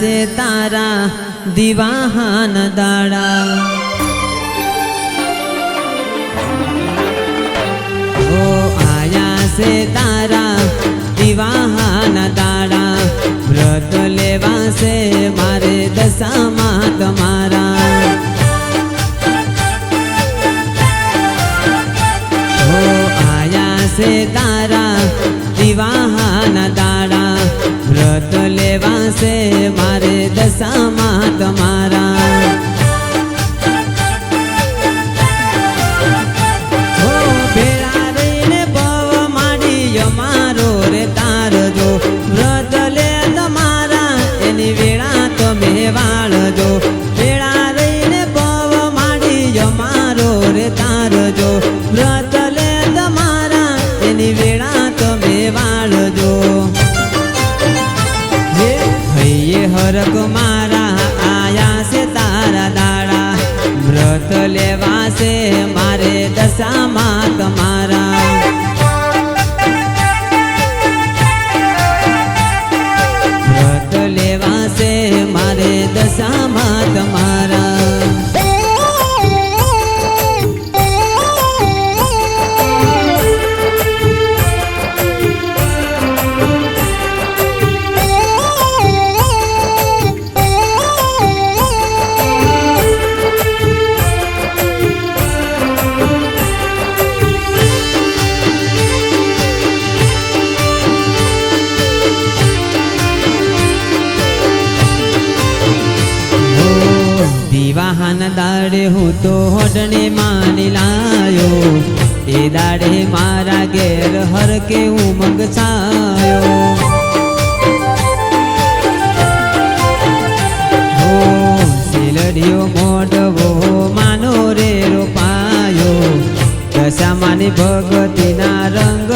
છે તારા દિવાહન દાડા. ઓ આયા છે તારા દિવાહન દાડા. વ્રત લેવા છે મારે દશામાં તમારા. હો આયા છે તારા વ્રત લેવા છે મારે દશામાં હરક મારા આયા છે તારા દાડા વ્રત લેવા છે મારે દશામાં દિવાહન દાડે હું તો હોડને માની લાયો. એ દાડે મારા ઘેર હર કે ઉમંગ છાયો હો શીલડીયો મોઢવો માનો રે રોપાયો. દશામાની ભગતીના રંગ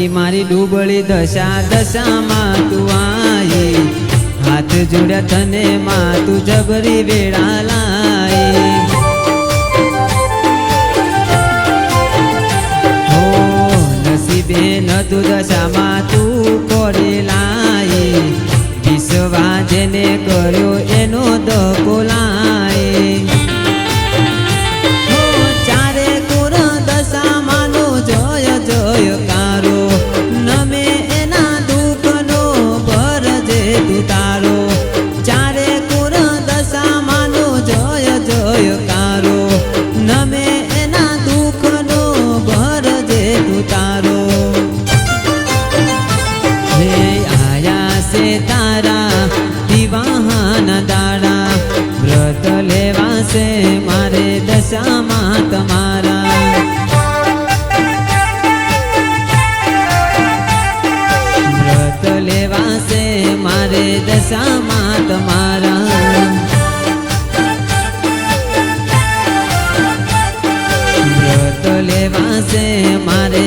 હતી મારી ડૂબળી દશા, દશામાં તું આઈ હાથ જોડ્યા તને માં તું જબરી વેળા લાઈ હો નસીબે ન તું દશામાં તું કોરે લાઈ વિશ્વા જેને કર્યો એનો દકો દશામાં તમારા. વ્રત લેવા છે મારે